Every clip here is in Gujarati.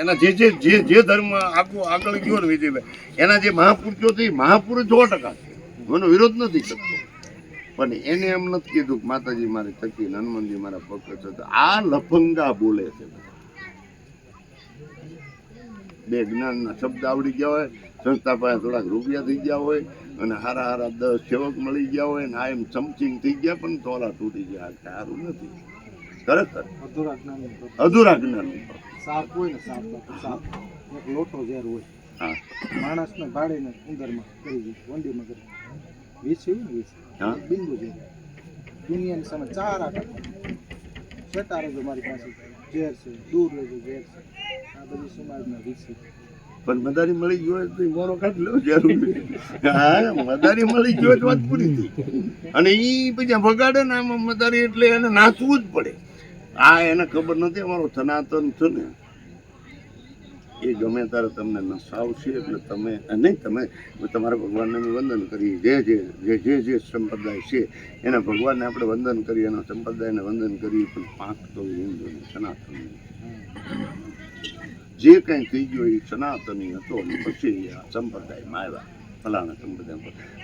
એના જે જે જે જે ધર્મ આગળ આગળ ગયો ને વિજયભાઈ, એના જે મહાપુરુષો છે મહાપુરુષ સો ટકા એનો વિરોધ નથી શકતો પણ એને એમ નથી કીધું કે માતાજી મારે થકી, હનુમાનજી મારા ભક્ત છે. આ લફંગા બોલે છે. બે જ્ઞાનના શબ્દ આવડી ગયા હોય, સંસ્થા પાસે થોડાક રૂપિયા થઈ ગયા હોય, અને હારા હારા દસ સેવક મળી ગયા હોય, ને આ એમ ચમચીંગ થઈ ગયા, પણ તોલા તૂટી ગયા. સારું નથી. ખરેખર. અધૂરા જ્ઞાની સાપ હોય ને સાપ સાપ એક લોટો ઝેર હોય. હા. માણસને ભાડીને ઉંદરમાં કરી દે વંડીમાં કરી વીસ હોય ને વીસ હા. બિંદુ ઝેર. દુનિયાની સામે ચાર આટા છેટા રહેજો મારી પાસે ઝેર છે દૂર રહેજો ઝેર છે. આ બધી સમાજના વીસ પણ મદારી મળી ગયો તો મોરો કાઢી લો જરૂર. હા મદારી મળી ગયો વાત પૂરી થઈ. અને ઈ પછી ભગાડે ને આમાં મદારી એટલે એને નાચવું જ પડે. આ એને ખબર નથી, અમારો સનાતન છે ને. એ ગમે ત્યારે તમને નસાવશે એટલે તમે નહીં, તમે, તમારા ભગવાનને વંદન કરીએ. જે જે જે જે જે સંપ્રદાય છે, એના ભગવાનને આપણે વંદન કરીએ, એના સંપ્રદાયને વંદન કરીએ, પણ પાંચ તો હિન્દુને સનાતન. જે કંઈ થઈ ગયું એ સનાતની હતો, અને પછી આ સંપ્રદાયમાં આવ્યા. ફલાણા સંપ્રદાય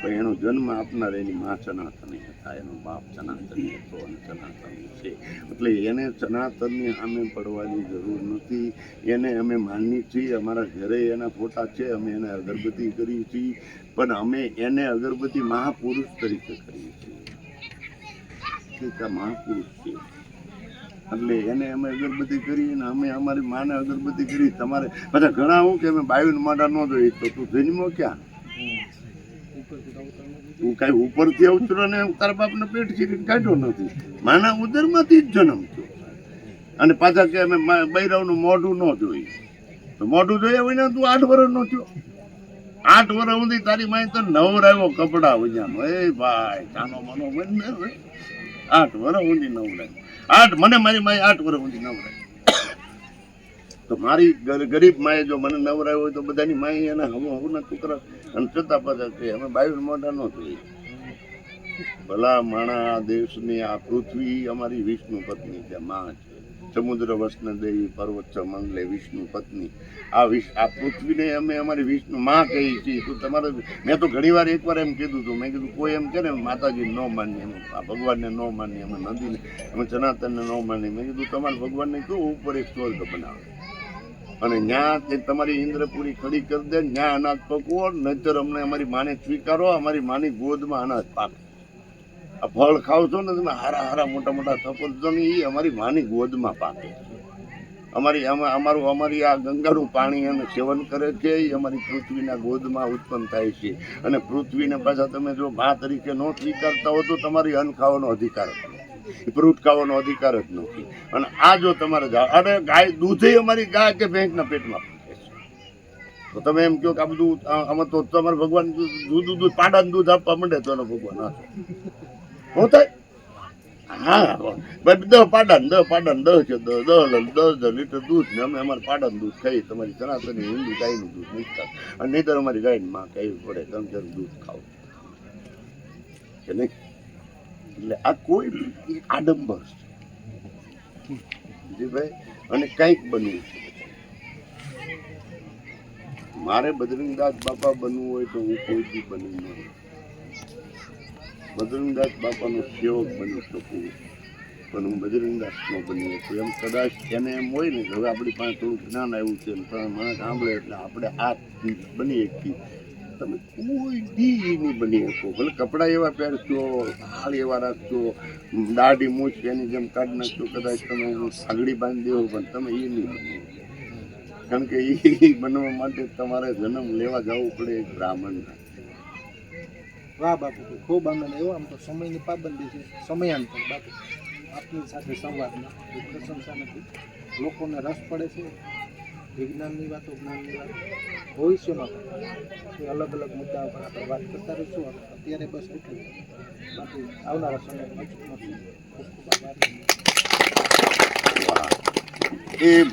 પણ એનો જન્મ આપનાર એની મા સનાતની હતા એનો બાપ સનાતની હતો અને સનાતની છે. એટલે એને સનાતનની સામે પડવાની જરૂર નથી. એને અમે માનીએ છીએ, અમારા ઘરે એના ફોટા છે, અમે એને અગરબત્તી કરીએ છીએ. પણ અમે એને અગરબત્તી મહાપુરુષ તરીકે કરીએ છીએ. મહાપુરુષ છે. એટલે એને અમે અગરબત્તી કરી અને અમે અમારી માને અગરબત્તી કરી. તમારે બધા ઘણા હું કે અમે બાયુ માડા ન જોઈએ તો તું જન્મો ક્યાં? ઉપરથી કઈ ઉપરથી અવતરો ને તારા બાપને પેટ ચીરીને કાઢ્યો નથી. માના ઉદરમાંથી જ જન્મ થયો. અને પાછા કે અમે બૈરાવનું મોઢું ન જોઈ તો મોઢું જોયા હોય ને તું આઠ વર્ષનો થયો. આઠ વર્ષ સુધી તારી માય તો નવરાવ્યો કપડા વજાનો. એ ભાઈ ચાનો મનો બંને આઠ વર્ષ સુધી નવરાય આઠ, મને મારી માય આઠ વર્ષ સુધી નવરાવ્યો. તો મારી ગરીબ માએ જો મને નવરાય હોય તો બધાની માએ એના હમ હવના છોકરા અને છતાં પાછા છે, અમે બાયું મોઢા ન જોઈએ. ભલા માણા દેશની આ પૃથ્વી અમારી વિષ્ણુ પત્ની છે, માં છે. સમુદ્ર વસન દેવી પર્વત છે મંગલે વિષ્ણુ પત્ની. આ વિશ, આ પૃથ્વીને અમે અમારી વિષ્ણુ માં કહીએ છીએ. તો તમારે, મેં તો ઘણી વાર એકવાર એમ કીધું હતું, મેં કીધું, કોઈ એમ કે ને માતાજી ન માનીએ અમે, આ ભગવાનને ન માનીએ અમે, નદીને, અમે સનાતનને ન માનીએ. મેં કીધું, તમારે ભગવાનને કેવું ઉપર એક સ્વર્ગ બનાવે? અને ન્યા તે તમારી ઇન્દ્રપુરી ખડી કરી દે ન્યા અનાજ પકવો, નહીતર અમને અમારી માને સ્વીકારો, અમારી માની ગોદમાં અનાજ પાકે. આ ફળ ખાવ છો ને, તમે હારા હારા મોટા મોટા સફરજન એ અમારી માની ગોદમાં પાકે. અમારી અમારું, અમારી આ ગંગાનું પાણી એને સેવન કરે છે એ અમારી પૃથ્વીના ગોદમાં ઉત્પન્ન થાય છે. અને પૃથ્વીને પાછા તમે જો મા તરીકે ન સ્વીકારતા હો, તો તમારી અન્ન ખાવાનો અધિકાર જ નથી અધિકાર જ નથી. અને આ જો તમારે અરે ગાય દૂધે અમારી ગાય કે ભેંસના પેટમાં તો તમે એમ કહો કે આ બધું આમાં તો તમારે ભગવાન દૂધ દૂધ પાડાનું દૂધ આપવા માંડે તો ભગવાન હા હું થાય? હા, ભાઈ દસ પાડા દહ દસ પાડા ને છે દસ દસ દસ દસ લીટર દૂધ ને અમે અમારે પાડાનું દૂધ ખાઈએ. તમારી સનાતની હિન્દુ ગાયનું દૂધ નહીં અને નહીં અમારી ગાયની માં કહેવી પડે, તમે જરૂર દૂધ ખાવ કે નહીં? એટલે આ કોઈ એક આડંબર છે. જી અને કંઈક બનવું છે. મારે બજરંગદાસ બાપા બનવું હોય તો હું કોઈ બી બની નહીં બજરંગદાસ બાપાનો સેવક બની શકું, પણ હું બજરંગદાસ ન બની શકું. એમ કદાચ એને એમ હોય ને હવે આપણી પાસે થોડું જ્ઞાન આવ્યું છે પણ મને સાંભળે એટલે આપણે આ બની શકીએ. તમે કોઈ બી નહીં બની શકો. ભલે કપડાં એવા પહેરશો, હાલ એવા રાખશો, દાઢી મૂછ એની જેમ કાઢી નાખશો, કદાચ તમે સાગડી બાંધી દેવો, પણ તમે એ નહીં બની. કારણ કે એ બનવા માટે તમારે જન્મ લેવા જવું પડે એક બ્રાહ્મણના. વાહ બાપુ ખૂબ આનંદ એવો આમ તો સમયની પાબંદી છે. સમયાંતર બાપુ, આપની સાથે સંવાદમાં પ્રશંસા નથી. લોકોને રસ પડે છે. વિજ્ઞાનની વાતો જ્ઞાનની વાતો ભવિષ્યમાં કોઈ અલગ અલગ મુદ્દાઓ પર આપણે વાત કરતા રહીશું. અત્યારે બસ એટલું. બાકી આવનારા સમયમાં ખૂબ ખૂબ આભાર. એ